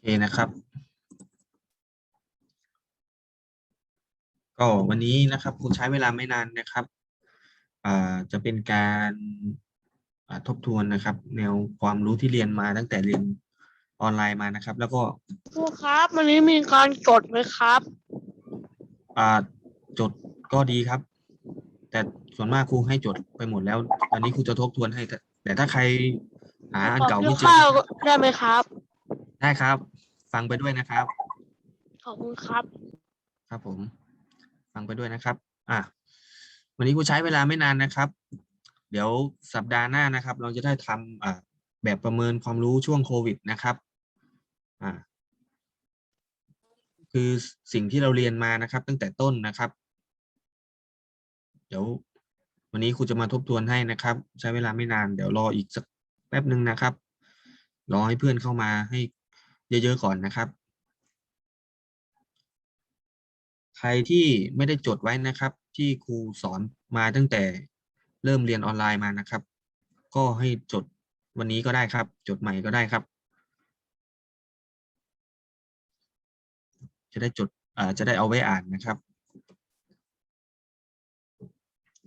เคนะครับ ก็วันนี้นะครับครูใช้เวลาไม่นานนะครับอ่าจะเป็นการอ่าทบทวนนะครับ แนวความรู้ที่เรียนมาตั้งแต่เรียนออนไลน์มานะครับ แล้วก็ครูครับ วันนี้มีการจดไหมครับอ่าจดก็ดีครับ แต่ส่วนมากครูให้จดไปหมดแล้วอันนี้ครูจะทบทวนให้แต่แต่ถ้าใครหาอันขอเก่ากิไม่นเจอข้าวได้ไหมครับ ได้ครับ ฟังไปด้วยนะครับ ขอบคุณครับ ครับผม ฟังไปด้วยนะครับ อะวันนี้กูใช้เวลาไม่นานนะครับ เดี๋ยวสัปดาห์หน้านะครับ เราจะได้ทำอ่าแบบประเมินความรู้ช่วงโควิดนะครับ อ่า คือสิ่งที่เราเรียนมานะครับ ตั้งแต่ต้นนะครับ เดี๋ยว วันนี้ครูจะมาทบทวนให้นะครับ ใช้เวลาไม่นาน เดี๋ยวรออีกสักแป๊บหนึ่งนะครับ รอให้เพื่อนเข้ามาให้ เยอะๆก่อนนะครับ ใครที่ไม่ได้จดไว้นะครับ ที่ครูสอนมาตั้งแต่เริ่มเรียนออนไลน์มานะครับ ก็ให้จดวันนี้ก็ได้ครับ จดใหม่ก็ได้ครับ จะได้จดอ่าจะได้เอาไว้อ่านนะครับ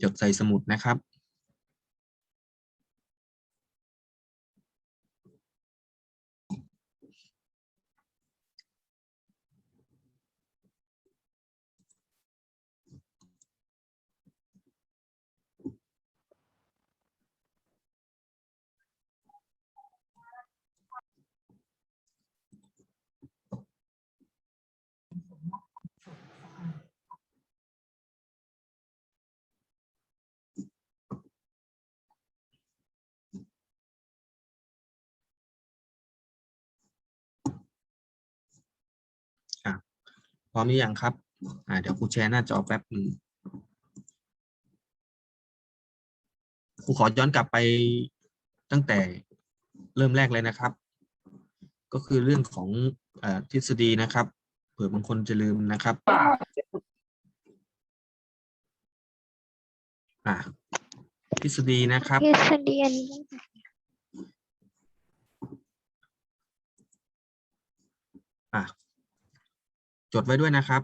จดใส่สมุดนะครับ พร้อมหรือยังครับ อ่าเดี๋ยวครูแชร์หน้าจอแป๊บหนึ่งครูขอย้อนกลับไปตั้งแต่เริ่มแรกเลยนะครับ ก็คือเรื่องของเออทฤษฎีนะครับ เผื่อบางคนจะลืมนะครับอ่าทฤษฎีนะครับทฤษฎีอันนี้อะ จดไว้ด้วยนะครับ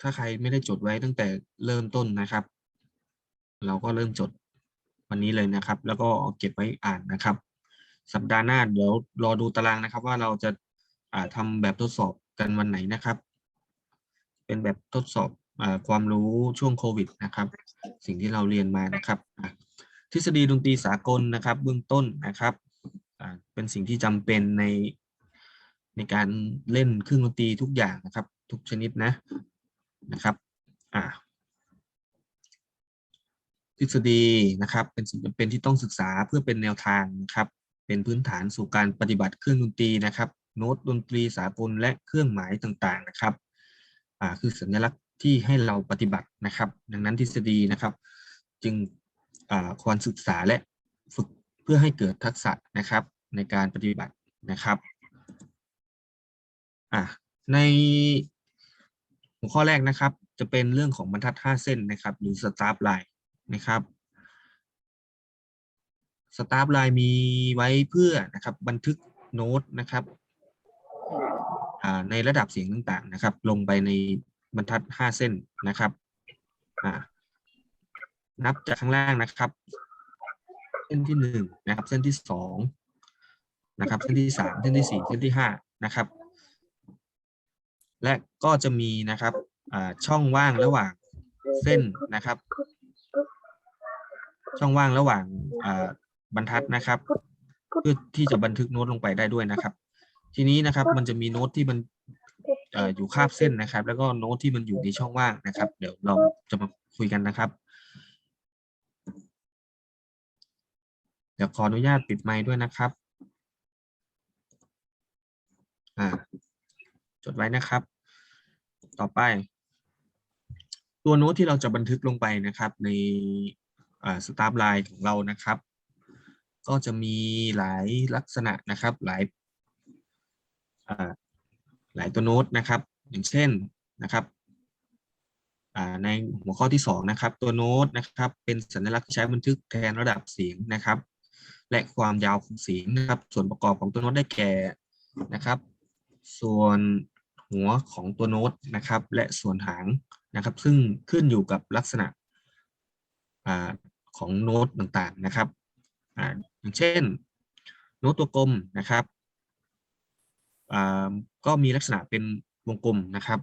ถ้าใครไม่ได้จดไว้ตั้งแต่เริ่มต้นนะครับ เราก็เริ่มจดวันนี้เลยนะครับ แล้วก็เก็บไว้อ่านนะครับ สัปดาห์หน้าเดี๋ยวรอดูตารางนะครับ ว่าเราจะาทำแบบทดสอบกันวันไหนนะครับ เป็นแบบทดสอบอความรู้ช่วงโควิดนะครับ สิ่งที่เราเรียนมานะครับทฤษฎีดนตรีสากลนะครับ เบื้องต้นนะครับเป็นสิ่งที่จำเป็นในในการเล่นเครื่องดนตรีทุกอย่างนะครับ ทุกชนิดนะนะครับอ่าทฤษฎีนะครับ เป็นสิ่งจำเป็นที่ต้องศึกษาเพื่อเป็นแนวทางนะครับ เป็นพื้นฐานสู่การปฏิบัติเครื่องดนตรีนะครับ โน้ตดนตรีสากลและเครื่องหมายต่างๆนะครับอ่าคือสัญลักษณ์ที่ให้เราปฏิบัตินะครับ ดังนั้นทฤษฎีนะครับ จึงอ่าควรศึกษาและฝึกเพื่อให้เกิดทักษะนะครับในการปฏิบัตินะครับอะใน หัวข้อแรกนะครับ จะเป็นเรื่องของบรรทัด 5 เส้นนะครับ หรือสตาร์ l ไลน์นะครับสตาร์ l ไลน์มีไว้เพื่อนะครับ บันทึกโน้ตนะครับในระดับเสียงต่างๆนะครับ ลงไปในบรรทัด 5 เส้นนะครับนับจากข้างล่างนะครับ เส้นที่หนึ่งนะครับ เส้นที่สองนะครับ เส้นที่สามเส้นที่สี่เส้นที่ห้านะครับ และก็จะมีนะครับช่องว่างระหว่างเส้นนะครับ ช่องว่างระหว่างบรรทัดนะครับ เพื่อที่จะบันทึกโน้ตลงไปได้ด้วยนะครับ ทีนี้นะครับมันจะมีโน้ตที่มันอยู่คาบเส้นนะครับ แล้วก็โน้ตที่มันอยู่ในช่องว่างนะครับ เดี๋ยวเราจะมาคุยกันนะครับ เดี๋ยวขออนุญาตปิดไมค์ด้วยนะครับ อ่า ดไว้นะครับ ต่อไป ตัวโน้ตที่เราจะบันทึกลงไปนะครับ ในสตาร์ l ไลน์ของเรานะครับ ก็จะมีหลายลักษณะนะครับ หลายหลายตัวโน้ตนะครับ อย่างเช่นนะครับในหัวข้อที่สองนะครับ ตัวโน้ตนะครับ เป็นสัญลักษณ์ที่ใช้บันทึกแทนระดับเสียงนะครับ และความยาวของเสียงนะครับ ส่วนประกอบของตัวโน้ตได้แก่นะครับ ส่วน หัวของตัวโน้ตนะครับ และส่วนหางนะครับ ซึ่งขึ้นอยู่กับลักษณะอของโน้ตต่างๆนะครับออย่างเช่น โน้ตตัวกลมนะครับก็มีลักษณะเป็นวงกลมนะครับ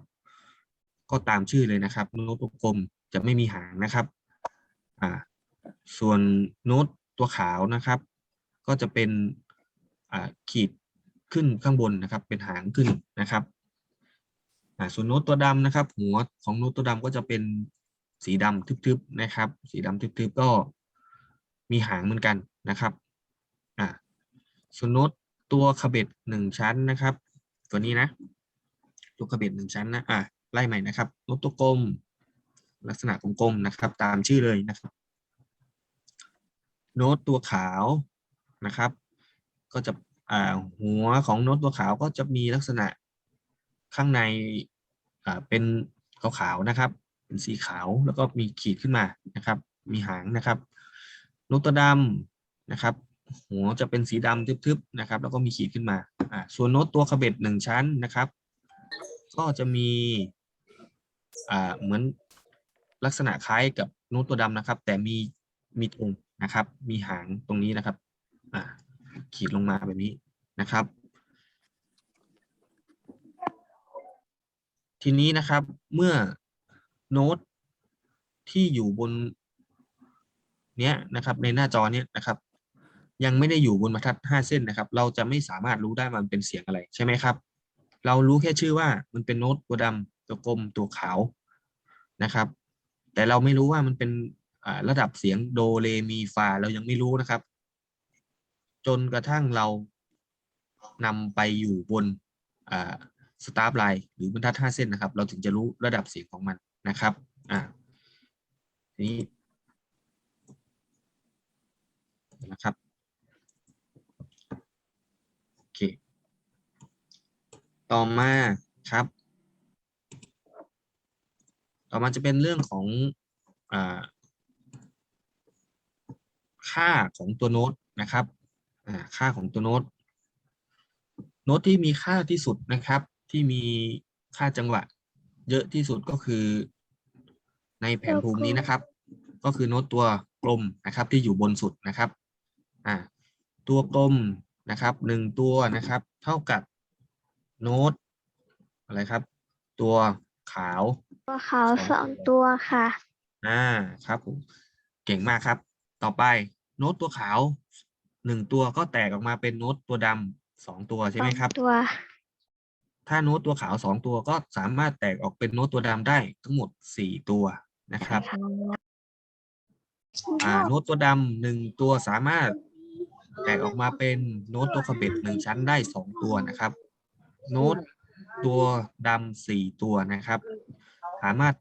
ก็ตามชื่อเลยนะครับโน้ตตัวกลมจะไม่มีหางนะครับส่วนโน้ตตัวขาวนะครับ ก็จะเป็นขีดขึ้นข้างบนนะครับ เป็นหางขึ้นนะครับ ส่วนโน้ตตัวดำนะครับ หัวของโน้ตตัวดำก็จะเป็นสีดำทึบๆนะครับ สีดำทึบๆก็มีหางเหมือนกันนะครับอ่าส่วนโน้ตตัวขบเบ็ดหนึ่งชั้นนะครับ ตัวนี้นะตัวขบเบ็ดหนึ่งชั้นนะอะไล่ใหม่นะครับโน้ตตัวกลม ลักษณะกลมๆนะครับ ตามชื่อเลยนะครับ โน้ตตัวขาวนะครับ ก็จะอ่าหัวของโน้ตตัวขาวก็จะมีลักษณะ ข้างในเป็นขาวๆนะครับ เป็นสีขาวแล้วก็มีขีดขึ้นมานะครับ มีหางนะครับน้ตตัวดำนะครับหัวจะเป็นสีดำทึบๆนะครับ แล้วก็มีขีดขึ้นมาอ่าส่วนโน้ตตัวขบเบ็ดหนึ่งชั้นนะครับ ก็จะมีอ่าเหมือนลักษณะคล้ายกับโน้ตตัวดำนะครับ แต่มีมีธงนะครับ มีหางตรงนี้นะครับอ่าขีดลงมาแบบนี้นะครับ ทีนี้นะครับเมื่อโน้ตที่อยู่บนเนี้ยนะครับในหน้าจอเนี้ยนะครับ ยังไม่ได้อยู่บนบรรทัดห้าเส้นนะครับ เราจะไม่สามารถรู้ได้ว่ามันเป็นเสียงอะไรใช่ไหมครับ เรารู้แค่ชื่อว่ามันเป็นโน้ตตัวดำตัวกลมตัวขาวนะครับ แต่เราไม่รู้ว่ามันเป็นระดับเสียงโดเรมีฟาเรายังไม่รู้นะครับ จนกระทั่งเรานำไปอยู่บน สตาร์ฟไลน์หรือบรรทัดห้าเส้นนะครับ เราถึงจะรู้ระดับเสียงของมันนะครับอ่าทีนี้นะครับโอเคต่อมาครับ ต่อมาจะเป็นเรื่องของอาค่าของตัวโน้ตนะครับอ่าค่าของตัวโน้ตโน้ตที่มีค่าที่สุดนะครับ ที่มีค่าจังหวะ เยอะที่สุดก็คือ ในแผนภูมินี้นะครับ ก็คือโน้ตตัวกลมนะครับ ที่อยู่บนสุดนะครับอ่าตัวกลมนะครับหนึ่งตัวนะครับ เท่ากับโน้ตอะไรครับ ตัวขาว ตัวขาวสองตัวค่ะอ่าครับผมเก่งมากครับ ต่อไปโน้ตตัวขาวหนึ่งตัวก็แตกออกมาเป็นโน้ตตัวดำสองตัวใช่ไหมครับ ตัว ถ้าโน้ตตัวขาวสองตัวก็สามารถแตกออกเป็นโน้ตตัวดำได้ทั้งหมดสี่ตัวนะครับอ่าโน้ตตัวดำหนึ่งตัวสามารถแตกออกมาเป็นโน้ตตัวขบเบ็ดหนึ่งชั้นได้สองตัวนะครับ โน้ตตัวดำสี่ตัวนะครับ สามารถ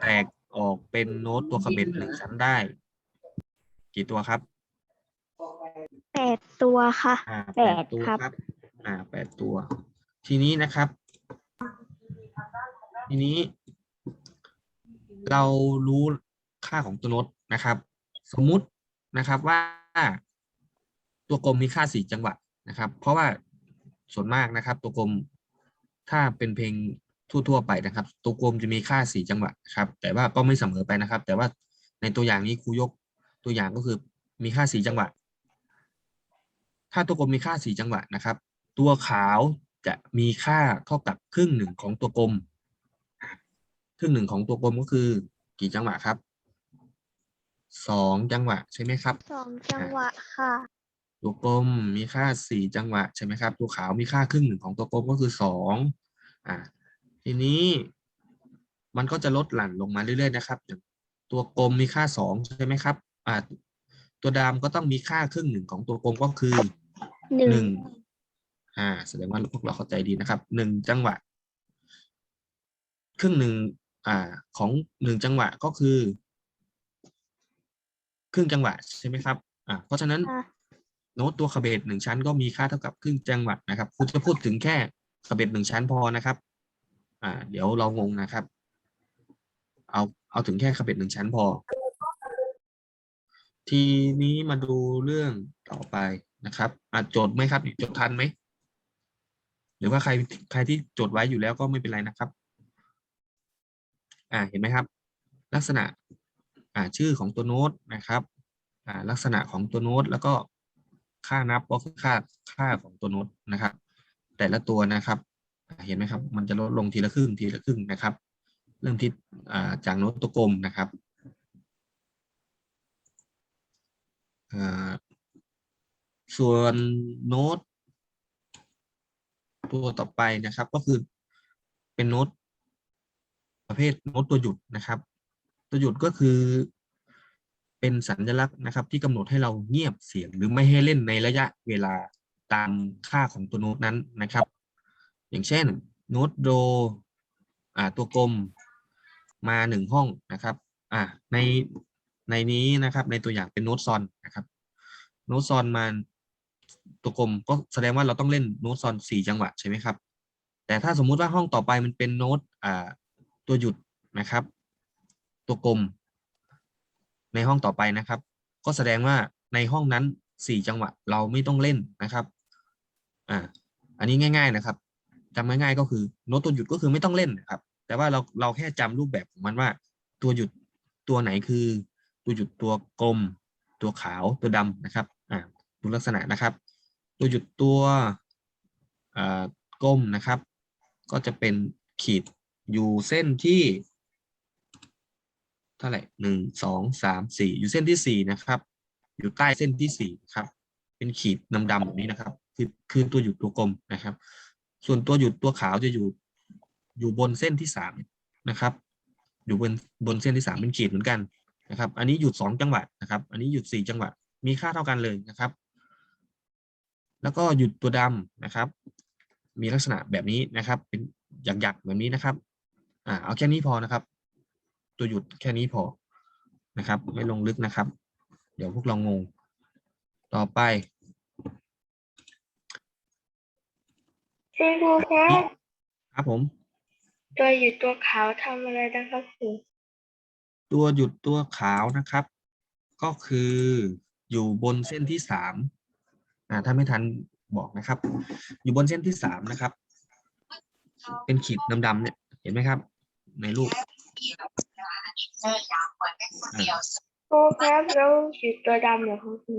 แตกออกเป็นโน้ตตัวขบเบ็ดหนึ่งชั้นได้ กี่ตัวครับแปดตัวค่ะอ่าแปดตัวครับครับ อ่าแปดตัว ทีนี้นะครับ ทีนี้ เรารู้ค่าของตัวโน้ตนะครับ สมมุตินะครับว่าตัวกลมมีค่าสี่จังหวะนะครับ เพราะว่าส่วนมากนะครับ ตัวกลมถ้าเป็นเพลงทั่วๆไปนะครับ ตัวกลมจะมีค่าสี่จังหวะครับ แต่ว่าก็ไม่เสมอไปนะครับ แต่ว่าในตัวอย่างนี้ครูยกตัวอย่างก็คือมีค่าสี่จังหวะ ถ้าตัวกลมมีค่าสี่จังหวะนะครับ ตัวขาว จะมีค่าเท่ากับครึ่งหนึ่งของตัวกลม ครึ่งหนึ่งของตัวกลมก็คือ กี่จังหวะครับสองจังหวะใช่ไหมครับ สองจังหวะค่ะ ตัวกลมมีค่าสี่จังหวะใช่ไหมครับ ตัวขาวมีค่าครึ่งหนึ่งของตัวกลมก็คือสองอ่าทีนี้มันก็จะลดหลั่นลงมาเรื่อยๆนะครับอย่างตัวกลมมีค่าสองใช่ไหมครับอ่าตัวดำก็ต้องมีค่าครึ่งหนึ่งของตัวกลมก็คือหนึ่งหนึ่ง อ่าแสดงว่าพวกเราเข้าใจดีนะครับหนึ่งจังหวะ ครึ่งหนึ่งอ่าของหนึ่งจังหวะก็คือ ครึ่งจังหวะใช่ไหมครับอ่าเพราะฉะนั้นค่ะโน้ตตัวขบเบดหนึ่งชั้นก็มีค่าเท่ากับครึ่งจังหวะนะครับคุณจะพูดถึงแค่ขบเบดหนึ่งชั้นพอนะครับ อ่า เดี๋ยวเรางงนะครับ เอาเอาถึงแค่ขบเบดหนึ่งชั้นพอ ทีนี้มาดูเรื่องต่อไปนะครับอะจดไหมครับจดทันไหมห รือว่าใครใครที่จดไว้อยู่แล้วก็ไม่เป็นไรนะครับ อ่าเห็นไหมครับ ลักษณะอ่าชื่อของตัวโน้ตนะครับอ่าลักษณะของตัวโน้ตแล้วก็ค่านับก็คือค่าค่าของตัวโน้ตนะครับ แต่ละตัวนะครับเห็นไหมครับ มันจะลดลงทีละครึ่งทีละครึ่งนะครับ เริ่มที่อ่าจากโน้ตตัวกลมนะครับอ่าส่วนโน้ต ตัวต่อไปนะครับ ก็คือเป็นโน้ตประเภทโน้ตตัวหยุดนะครับ ตัวหยุดก็คือเป็นสัญลักษณ์นะครับ ที่กำหนดให้เราเงียบเสียงหรือไม่ให้เล่นในระยะเวลาตามค่าของตัวโน้ตนั้นนะครับ อย่างเช่นโน้ตโดตัวกลมมาหนึ่งห้องนะครับอ่าในในนี้นะครับในตัวอย่างเป็นโน้ตซอนนะครับโน้ตซอนมา ตัวกลมก็แสดงว่าเราต้องเล่นโน้ตซอนสี่จังหวะใช่ไหมครับ แต่ถ้าสมมุติว่าห้องต่อไปมันเป็นโน้ตอ่าตัวหยุดนะครับ ตัวกลม ในห้องต่อไปนะครับ ก็แสดงว่าในห้องนั้นสี่จังหวะเราไม่ต้องเล่นนะครับอ่าอันนี้ง่าย ๆนะครับจำง่ายๆก็คือโน้ตตัวหยุดก็คือไม่ต้องเล่นนะครับ แต่ว่าเราเราแค่จำรูปแบบของมันว่า ตัวหยุดตัวไหนคือ ตัวหยุดตัวกลม ตัวขาวตัวดำนะครับอ่าดูลักษณะนะครับ ตัวหยุดตัวกลมนะครับ ก็จะเป็นขีดอยู่เส้นที่เท่าไหร่หนึ่งสองสามสี่อยู่เส้นที่สี่นะครับ อยู่ใต้เส้นที่สี่ครับ เป็นขีดดำๆแบบนี้นะครับ คือคือตัวหยุดตัวกลมนะครับ ส่วนตัวหยุดตัวขาวจะอยู่อยู่บนเส้นที่สามนะครับ อยู่บนบนเส้นที่สามเป็นขีดเหมือนกันนะครับ อันนี้หยุดสองจังหวะนะครับ อันนี้หยุดสี่จังหวะมีค่าเท่ากันเลยนะครับ แล้วก็หยุดตัวดำนะครับ มีลักษณะแบบนี้นะครับ เป็นหยักๆแบบนี้นะครับอ่าเอาแค่นี้พอนะครับ ตัวหยุดแค่นี้พอนะครับ ไม่ลงลึกนะครับ เดี๋ยวพวกเรางง ต่อไปคุณครูครับครับผม ตัวหยุดตัวขาวทำอะไรนะครับครูตัวหยุดตัวขาวนะครับ ก็คืออยู่บนเส้นที่สาม อ่าถ้าไม่ทันบอกนะครับ อยู่บนเส้นที่สามนะครับ เป็นขีดดำๆเนี่ยเห็นไหมครับ ในรูปครูครับแล้วหยุดตัวดำเหรอครับครู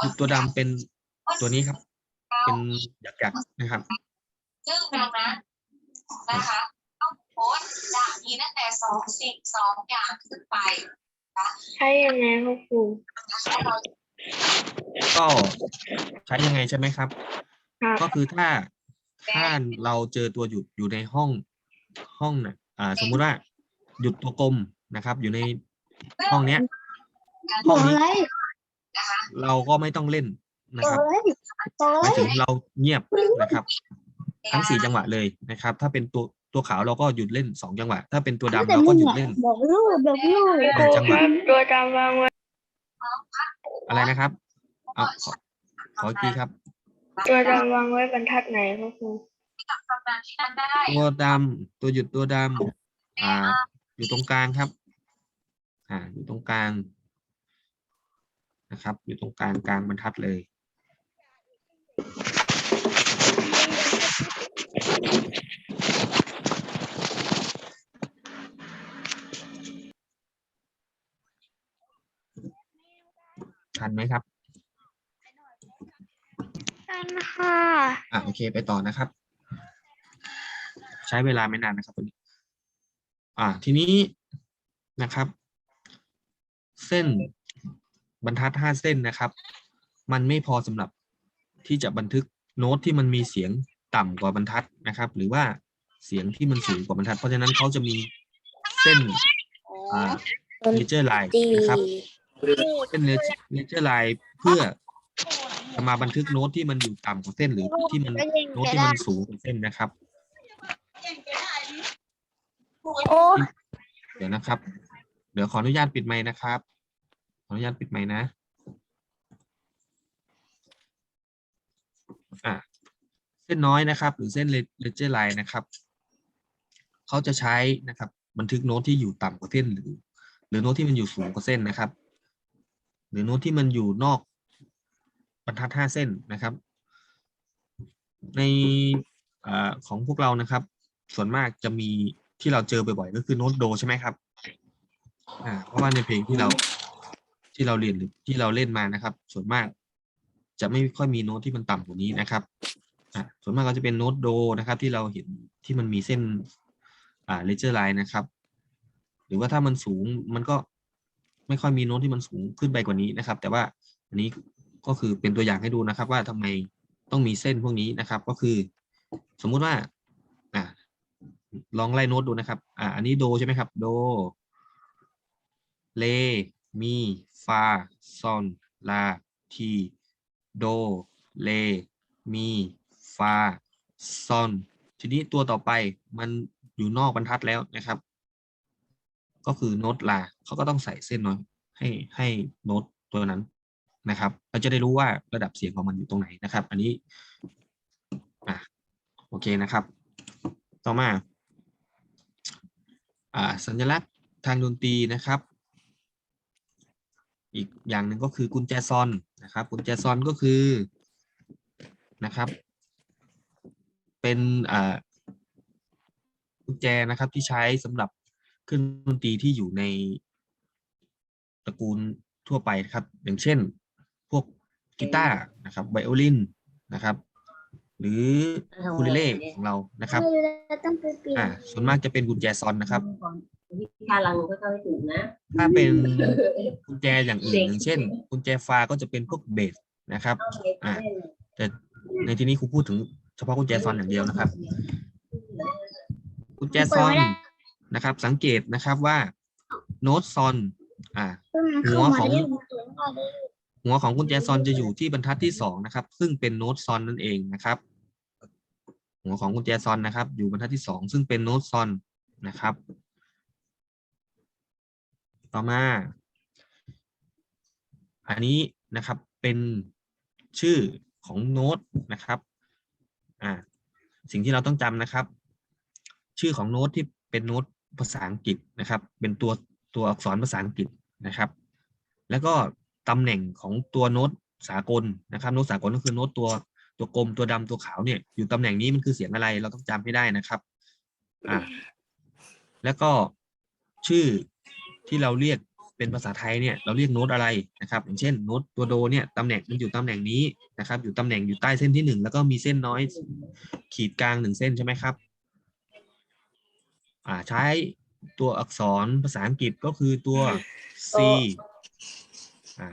หยุดตัวดำเป็นตัวนี้ครับ เป็นหยักๆนะครับ ซึ่งดังนั้นนะคะต้องโพสต์จะมีตั้งแต่สองสิ่งสองอย่างขึ้นไปใช้ยังไงครับครูนะคะเรา ก็ใช้ยังไงใช่ไหมครับ ครับ ก็คือถ้าถ้าเราเจอตัวหยุดอยู่ในห้องห้องน่ะอ่า สมมุติว่าหยุดตัวกลมนะครับ อยู่ในห้องเนี้ย ห้องนี้นะคะเราก็ไม่ต้องเล่นนะครับตัวหมายถึงเราเงียบนะครับ ทั้งสี่จังหวะเลยนะครับ ถ้าเป็นตัวตัวขาวเราก็หยุดเล่นสองจังหวะ ถ้าเป็นตัวดำเราก็หยุดเล่น บอกลูกบอกลูกหนึ่งจังหวะตัวดำวางไว้ อะไรนะครับเอาขอขออีกทีครับตัวดำวางไว้บรรทัดไหนครับครูกับทำงานที่นั่นได้ตัวดำตัวหยุดตัวดำอ่า อยู่ตรงกลางครับ อ่า อยู่ตรงกลางนะครับ อยู่ตรงกลางกลางบรรทัดเลย นไหมครับนั่นค่ะอะโอเคไปต่อนะครับ ใช้เวลาไม่นานนะครับวันนี้อ่าทีนี้นะครับ เส้นบรรทัดห้าเส้นนะครับ มันไม่พอสำหรับที่จะบันทึกโน้ตที่มันมีเสียงต่ำกว่าบรรทัดนะครับ หรือว่าเสียงที่มันสูงกว่าบรรทัด เพราะฉะนั้นเขาจะมีเส้นอ่าเลเจอร์ไลน์นะครับ เส้นเลเจอร์ไลน์เพื่อจะมาบันทึกโน้ตที่มันอยู่ต่ำกว่าเส้นหรือที่มันโน้ตที่มันสูงกว่าเส้นนะครับ โอ้เดี๋ยวนะครับ เดี๋ยวขออนุญาตปิดไมค์นะครับ ขออนุญาตปิดไมค์นะ อะเส้นน้อยนะครับ หรือเส้นเลเจอร์ไลน์นะครับ เขาจะใช้นะครับ บันทึกโน้ตที่อยู่ต่ำกว่าเส้นหรือ หรือโน้ตที่มันอยู่สูงกว่าเส้นนะครับ หรือโน้ตที่มันอยู่นอกบรรทัดห้าเส้นนะครับ ในอของพวกเรานะครับ ส่วนมากจะมีที่เราเจอบ่อยๆก็คือโน้ตโดใช่ไหมครับอ่าเพราะว่าในเพลงที่เราที่เราเรียนหรือที่เราเล่นมานะครับ ส่วนมากจะไม่ค่อยมีโน้ตที่มันต่ำกว่านี้นะครับอ่าส่วนมากก็จะเป็นโน้ตโดนะครับ ที่เราเห็นที่มันมีเส้นอ่าเลเจอร์ไลน์นะครับ หรือว่าถ้ามันสูงมันก็ ไม่ค่อยมีโน้ตที่มันสูงขึ้นไปกว่านี้นะครับ แต่ว่าอันนี้ก็คือเป็นตัวอย่างให้ดูนะครับ ว่าทำไมต้องมีเส้นพวกนี้นะครับ ก็คือ สมมุติว่าอ่าลองไล่โน้ตดูนะครับ อ่า อันนี้โดใช่ไหมครับ โด เล มี ฟา ซอน ลา ที โด เล มี ฟา ซอน ทีนี้ตัวต่อไปมันอยู่นอกบรรทัดแล้วนะครับ ก็คือโน้ตลาเขาก็ต้องใส่เส้นน้อยให้ให้โน้ตตัวนั้นนะครับ เราจะได้รู้ว่าระดับเสียงของมันอยู่ตรงไหนนะครับ อันนี้อะโอเคนะครับ ต่อมาอ่าสัญลักษณ์ทางดนตรีนะครับ อีกอย่างหนึ่งก็คือกุญแจซอนนะครับ กุญแจซอนก็คือนะครับ เป็นอ่ากุญแจนะครับที่ใช้สำหรับ เครื่องดนตรีที่อยู่ในตระกูลทั่วไปนะครับ อย่างเช่น พวกกีตาร์นะครับไวโอลินนะครับ หรือคูเลเล่ของเรานะครับต้องไปเปลี่ยนอ่าส่วนมากจะเป็นกุญแจซอนนะครับ วิชาลังก็เข้าไม่ถูกนะ ถ้าเป็นกุญแจอย่างอื่นอย่างเช่นกุญแจฟ้าก็จะเป็นพวกเบสนะครับ อ่าแต่ในที่นี้ครูพูดถึงเฉพาะกุญแจซอนอย่างเดียวนะครับ กุญแจซอน นะครับ สังเกตนะครับว่าโน้ตซอนอ่าหัวของหัวของกุญแจซอนจะอยู่ที่บรรทัดที่สองนะครับ ซึ่งเป็นโน้ตซอนนั่นเองนะครับ หัวของกุญแจซอนนะครับ อยู่บรรทัดที่สองซึ่งเป็นโน้ตซอนนะครับ ต่อมา อันนี้นะครับเป็นชื่อของโน้ตนะครับอ่าสิ่งที่เราต้องจำนะครับ ชื่อของโน้ตที่เป็นโน้ต ภาษาอังกฤษนะครับ เป็นตัวตัวอักษรภาษาอังกฤษนะครับ แล้วก็ตำแหน่งของตัวโน้ตสากลนะครับ โน้ตสากลก็คือโน้ตตัวตัวกลมตัวดำตัวขาวเนี่ยอยู่ตำแหน่งนี้มันคือเสียงอะไรเราต้องจำให้ได้นะครับอ่าแล้วก็ชื่อที่เราเรียกเป็นภาษาไทยเนี่ยเราเรียกโน้ตอะไรนะครับ อย่างเช่นโน้ตตัวโดเนี่ยตำแหน่งมันอยู่ตำแหน่งนี้นะครับ อยู่ตำแหน่งอยู่ใต้เส้นที่หนึ่งแล้วก็มีเส้นน้อยขีดกลางหนึ่งเส้นใช่ไหมครับ อ่าใช้ตัวอักษรภาษาอังกฤษก็คือตัว C อ่า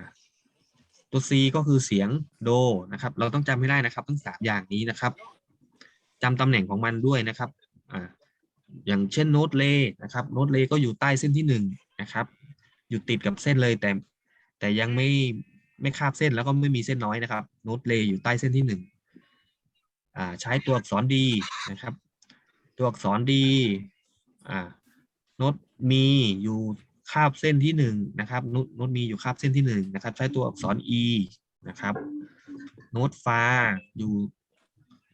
ตัว C ก็คือเสียงโดนะครับ เราต้องจำให้ได้นะครับ ทั้งสามอย่างนี้นะครับจำตำแหน่งของมันด้วยนะครับอ่าอย่างเช่นโน้ตเลนะครับโน้ตเลก็อยู่ใต้เส้นที่หนึ่งนะครับอยู่ติดกับเส้นเลยแต่ แต่ยังไม่ไม่คาบเส้นแล้วก็ไม่มีเส้นน้อยนะครับโน้ตเลอยู่ใต้เส้นที่หนึ่งอ่าใช้ตัวอักษรดีนะครับ ตัวอักษรดี อ่าโน้ตมีอยู่คาบเส้นที่หนึ่งนะครับโน้ตโน้ตมีอยู่คาบเส้นที่หนึ่งนะครับ ใช้ตัวอักษร e นะครับโน้ตฟาอยู่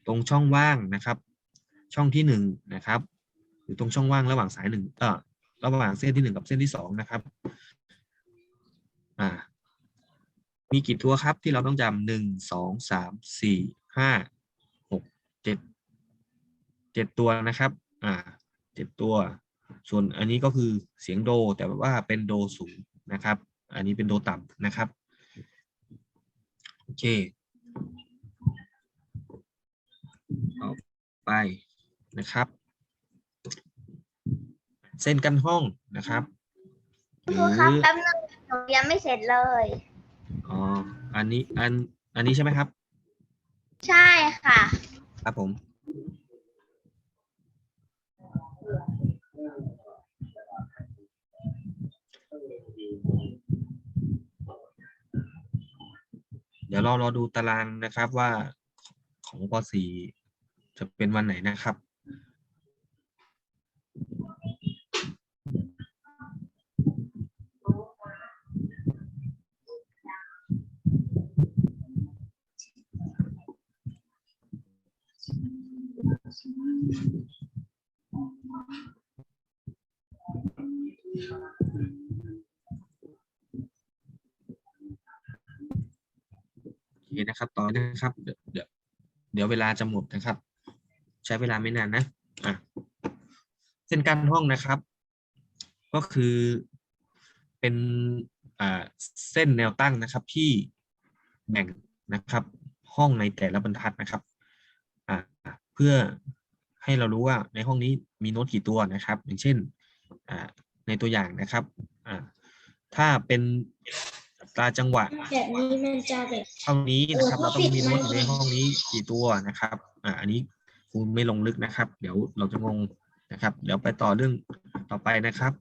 ตรงช่องว่างนะครับ ช่องที่หนึ่งนะครับอยู่ตรงช่องว่างระหว่างสายหนึ่งเอ่อระหว่างเส้นที่หนึ่งกับเส้นที่สองนะครับอ่ามีกี่ตัวครับที่เราต้องจำหนึ่งสองสามสี่ห้าหกเจ็ดเจ็ดตัวนะครับ อ่า เจ็ดตัว ส่วนอันนี้ก็คือเสียงโดแต่ว่าเป็นโดสูงนะครับ อันนี้เป็นโดต่ำนะครับโอเคต่อไปนะครับ เส้นกันห้องนะครับหครืรูครับอแป๊บนึงหนูยังไม่เสร็จเลย อ๋อ อันนี้อันอันนี้ใช่ไหมครับ ใช่ค่ะ ครับผม เดี๋ยวเรารอดูตารางนะครับว่าของป .4 จะเป็นวันไหนนะครับโอเค นะครับ ต่อนะครับ เดี๋ยวเดี๋ยวเวลาจะหมดนะครับ ใช้เวลาไม่นานนะอะเส้นกั้นห้องนะครับ ก็คือเป็นอ่าเส้นแนวตั้งนะครับที่แบ่งนะครับ ห้องในแต่ละบรรทัดนะครับอ่าเพื่อให้เรารู้ว่าในห้องนี้มีโน้ตกี่ตัวนะครับ อย่างเช่นอ่าในตัวอย่างนะครับอ่าถ้าเป็น ตราจังหวะ แบบนี้มันจะแบบ เท่านี้นะครับ เออเราต้องมีโน้ตอเขายู่ปิในดไว้ห้องนี้กี่ตัวนะครับ อ่า อันนี้ครูไม่ลงลึกนะครับ เดี๋ยวเราจะงงนะครับ เดี๋ยวไปต่อเรื่องต่อไปนะครับ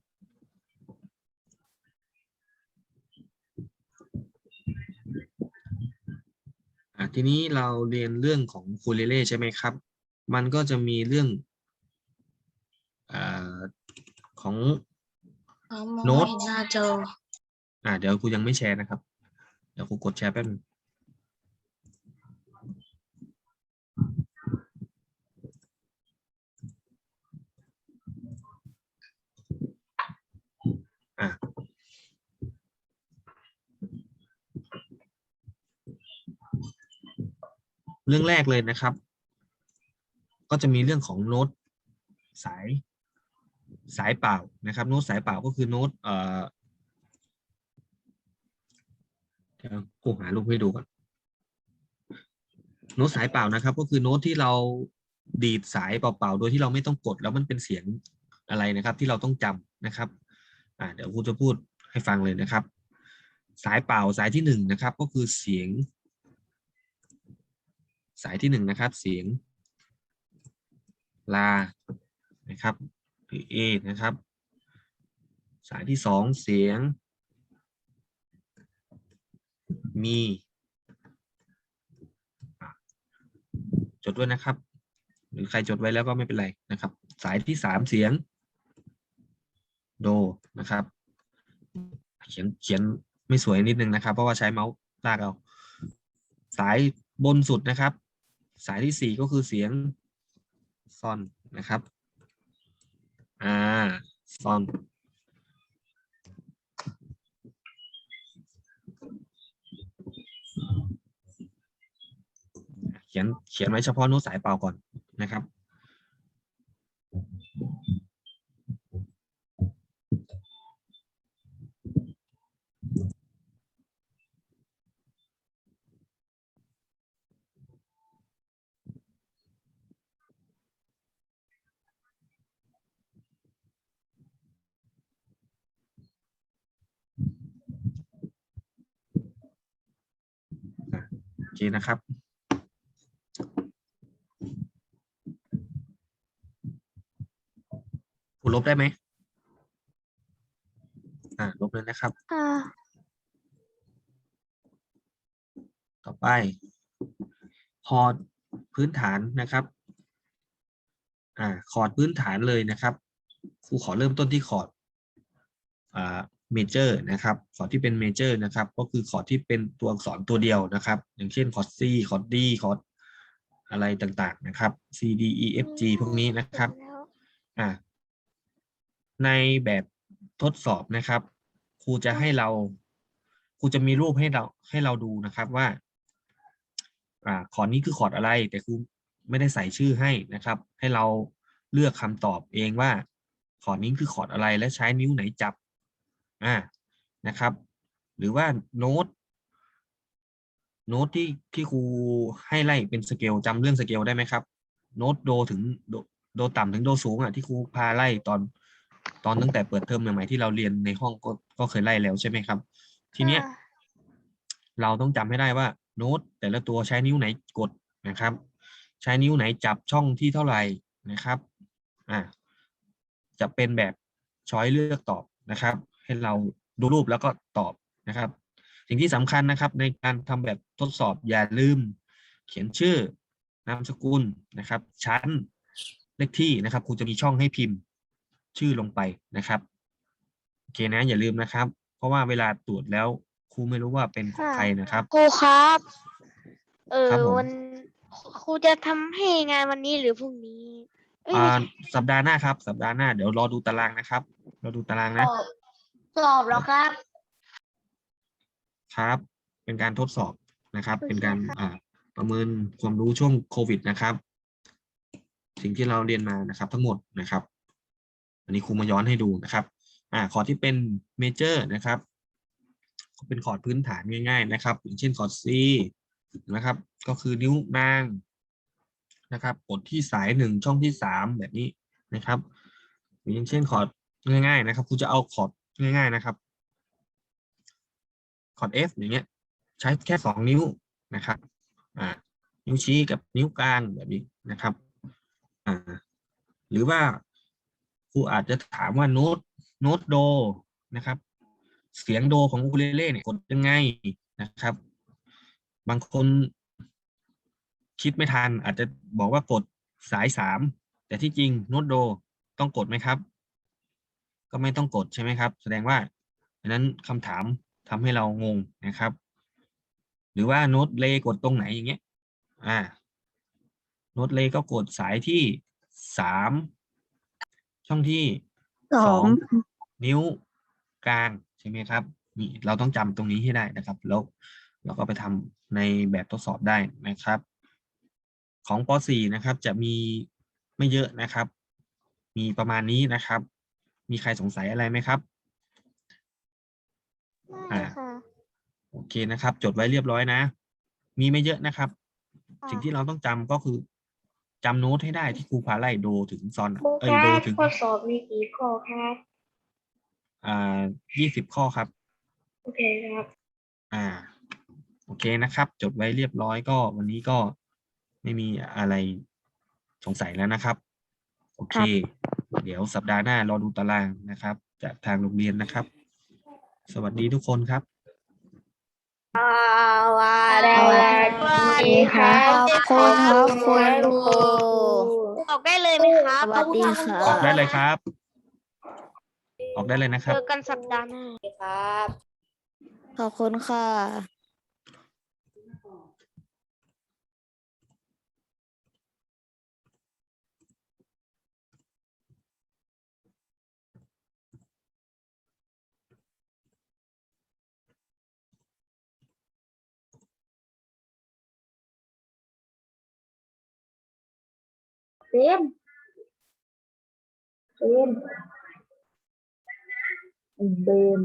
อ่าทีนี้เราเรียนเรื่องของคูเลเล่ใช่ไหมครับ มันก็จะมีเรื่องอาของโน้ตหน้าจอ อ่าเดี๋ยวครูยังไม่แชร์นะครับ เดี๋ยวครูกดแชร์แป๊บนึงอะเรื่องแรกเลยนะครับ ก็จะมีเรื่องของโน้ตสายสายเปล่านะครับ โน้ตสายเปล่าก็คือโน้ตเอ่อ เดี๋ยวกูหารูปให้ดูก่อนโน้ตสายเปล่านะครับ ก็คือโน้ตที่เราดีดสายเปล่าๆโดยที่เราไม่ต้องกด แล้วมันเป็นเสียงอะไรนะครับ ที่เราต้องจำนะครับอ่าเดี๋ยวครูจะพูดให้ฟังเลยนะครับ สายเปล่าสายที่หนึ่งนะครับ ก็คือเสียง สายที่หนึ่งนะครับ เสียงลานะครับหรือ A นะครับ สายที่สองเสียง มีจดด้วยนะครับ หรือใครจดไว้แล้วก็ไม่เป็นไรนะครับ สายที่สามเสียง โดนะครับ เขียนเขียนไม่สวยนิดนึงนะครับ เพราะว่าใช้เมาส์ลากเอาสายบนสุดนะครับ สายที่สี่ก็คือเสียงซอนนะครับ อ่าซอน เขียนเขียนไว้เฉพาะโน้ตสายเปล่าก่อนนะครับโอเคนะครับ คุณ ลบได้ไหมอ่าลบเลยนะครับอ่าต่อไป คอร์ดพื้นฐานนะครับ อ่า คอร์ดพื้นฐานเลยนะครับ ครูขอเริ่มต้นที่คอร์ด อ่า เมเจอร์นะครับ คอร์ดที่เป็นเมเจอร์นะครับ ก็คือคอร์ดที่เป็นตัวอักษรตัวเดียวนะครับ อย่างเช่นคอร์ด C คอร์ด D คอร์ดอะไรต่างๆนะครับ C D E F G พวกนี้นะครับ อ่า ในแบบทดสอบนะครับ ครูจะให้เรา ครูจะมีรูปให้เราให้เราดูนะครับว่าอ่าคอร์ดนี้คือคอร์ดอะไร แต่ครูไม่ได้ใส่ชื่อให้นะครับ ให้เราเลือกคำตอบเองว่าคอร์ดนี้คือคอร์ดอะไรและใช้นิ้วไหนจับอ่านะครับ หรือว่าโน้ตโน้ตที่ที่ครูให้ไล่เป็นสเกลจำเรื่องสเกลได้ไหมครับ โน้ตโดถึงโดโดต่ำถึงโดสูงอะที่ครูพาไล่ตอน ตอนตั้งแต่เปิดเทอมใหม่ๆที่เราเรียนในห้องก็ก็เคยไล่แล้วใช่ไหมครับ ทีเนี้ยเราต้องจำให้ได้ว่าโน้ตแต่ละตัวใช้นิ้วไหนกดนะครับ ใช้นิ้วไหนจับช่องที่เท่าไหร่นะครับอ่าจะเป็นแบบช้อยเลือกตอบนะครับ ให้เราดูรูปแล้วก็ตอบนะครับ สิ่งที่สำคัญนะครับในการทำแบบทดสอบอย่าลืม เขียนชื่อนามสกุลนะครับ ชั้นเลขที่นะครับครูจะมีช่องให้พิมพ์ ชื่อลงไปนะครับโอเคนะ อย่าลืมนะครับ เพราะว่าเวลาตรวจแล้วครูไม่รู้ว่าเป็นของใครนะครับ ครูครับ เออครับผม วันครูจะทำให้งานวันนี้หรือพรุ่งนี้เอ้ยอ่าสัปดาห์หน้าครับ สัปดาห์หน้าเดี๋ยวรอดูตารางนะครับรอดูตารางนะสอบแล้วครับ ครับ เป็นการทดสอบนะครับ เป็นการอ่าประเมินความรู้ช่วงโควิดนะครับ สิ่งที่เราเรียนมานะครับ ทั้งหมดนะครับ อันนี้ครูมาย้อนให้ดูนะครับอ่าคอร์ดที่เป็นเมเจอร์นะครับเป็นคอร์ดพื้นฐานง่ายๆนะครับ อย่างเช่นคอร์ด C นะครับ ก็คือนิ้วนางนะครับกดที่สายหนึ่งช่องที่สามแบบนี้นะครับหรืออย่างเช่นคอร์ดง่ายๆนะครับครูจะเอาคอร์ดง่าย ๆนะครับคอร์ด F อย่างเงี้ยใช้แค่สองนิ้วนะครับอ่านิ้วชี้กับนิ้วกลางแบบนี้นะครับอ่าหรือว่า ครูอาจจะถามว่าโน้ตโน้ตโดนะครับ เสียงโดของอูเลเล่เนี่ยกดยังไงนะครับ บางคนคิดไม่ทัน อาจจะบอกว่ากดสายสามแต่ที่จริงโน้ตโดต้องกดไหมครับ ก็ไม่ต้องกดใช่ไหมครับ แสดงว่าดังนั้นคำถามทำให้เรางงนะครับ หรือว่าโน้ตเลกดตรงไหนอย่างเงี้ยอ่าโน้ตเลก็กดสายที่สาม ช่องที่สองนิ้วกลางใช่ไหมครับนี่เราต้องจำตรงนี้ให้ได้นะครับ แล้วเราก็ไปทำในแบบทดสอบได้นะครับ ของป .4 นะครับ จะมีไม่เยอะนะครับ มีประมาณนี้นะครับ มีใครสงสัยอะไรไหมครับไม่อ่าค่ะโอเคนะครับ จดไว้เรียบร้อยนะ มีไม่เยอะนะครับค่ะสิ่งที่เราต้องจำก็คือ จำโน้ตให้ได้ที่ครูพาไล่โดถึงซอนครูเอ้คยรัโดบถึงข้อสอบมีกี่ข้อครับอ่ายี่สิบข้อครับ โอเคครับ อ่า โอเคนะครับ จดไว้เรียบร้อยก็ วันนี้ก็ไม่มีอะไรสงสัยแล้วนะครับ โอเค เดี๋ยวสัปดาห์หน้ารอดูตารางนะครับ จากทางโรงเรียนนะครับ สวัสดีทุกคนครับ สวัสดีครับขอบคุณครับคุณครูออกได้เลยไหมครับสวัสดีครับออกได้เลยครับ ออกได้เลยนะคเจรับอกันสัปดาห์หน้าครับ ขอบคุณค่ะ เต็มเต็มเบม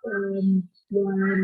เบมเบม